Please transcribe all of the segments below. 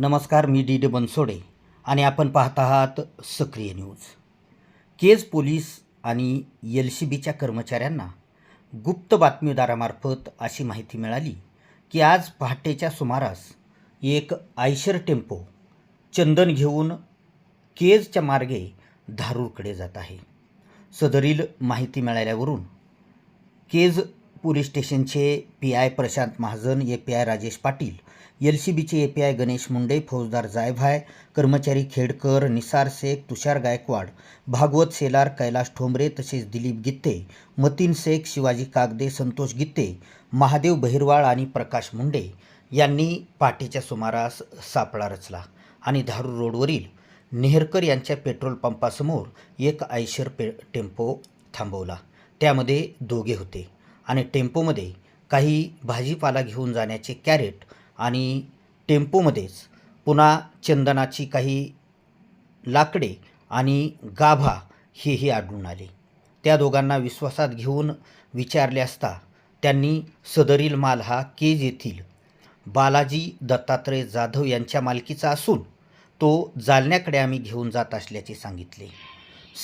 नमस्कार मी D D Bansode आणि आपण पाहत आहात सक्रिय न्यूज. केज पोलीस आणि एल सी बीच्या कर्मचाऱ्यांना गुप्त बातमीदारामार्फत अशी माहिती मिळाली की आज पहाटेच्या सुमारास एक आयशर टेम्पो चंदन घेऊन केजच्या मार्गे धारूरकडे जात आहे. सदरील माहिती मिळाल्यावरून केज पोलीस स्टेशनचे P I Prashant Mahajan A P I Rajesh Patil L C बीचे A P I Ganesh Munde फौजदार जायभाय कर्मचारी खेडकर निसार शेख तुषार गायकवाड भागवत सेलार कैलाश ठोंबरे तसेच दिलीप गित्ते मतीन शेख शिवाजी कागदे संतोष गित्ते महादेव बहिरवाळ आणि प्रकाश मुंडे यांनी पाठीच्या सुमारास सापळा रचला आणि धारू रोडवरील नेहरकर यांच्या पेट्रोल पंपासमोर एक आयशर पे टेम्पो थांबवला. त्यामध्ये दोघे होते. आणि टेम्पोमध्ये काही भाजीपाला घेऊन जाण्याचे कॅरेट आणि टेम्पोमध्येच पुन्हा चंदनाची काही लाकडे आणि गाभा हेही आढळून आले. त्या दोघांना विश्वासात घेऊन विचारले असता त्यांनी सदरील माल हा केज येथील बालाजी दत्तात्रय जाधव यांच्या मालकीचा असून तो जालन्याकडे आम्ही घेऊन जात असल्याचे सांगितले.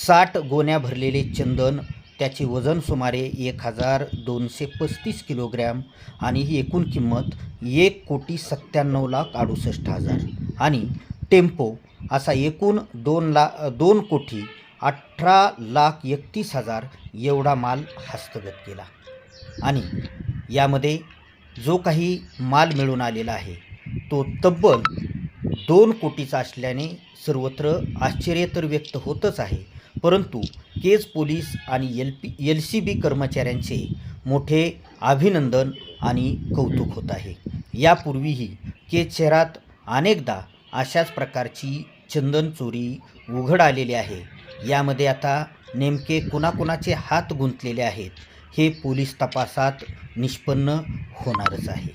साठ गोण्या भरलेले चंदन त्याचे वजन सुमारे एक हजार दोनशे पस्तीस किलोग्रॅम आणि ही एकूण किंमत एक कोटी सत्त्याण्णव लाख अडुसष्ट हजार. आणि टेम्पो असा एकूण दोन ला दोन कोटी अठरा लाख एकतीस हजार एवढा माल हस्तगत केला. आणि यामध्ये जो काही माल मिळून आलेला आहे तो तब्बल दोन कोटीचा असल्याने सर्वत्र आश्चर्य तर व्यक्त होतच आहे परंतु केज पोलीस आणि L P L C B कर्मचाऱ्यांचे मोठे अभिनंदन आणि कौतुक होत आहे. यापूर्वीही केज शहरात अनेकदा अशाच प्रकारची चंदन चोरी उघड आलेली आहे. यामध्ये आता नेमके कुणाकुणाचे हात गुंतलेले आहेत हे पोलीस तपासात निष्पन्न होणारच आहे.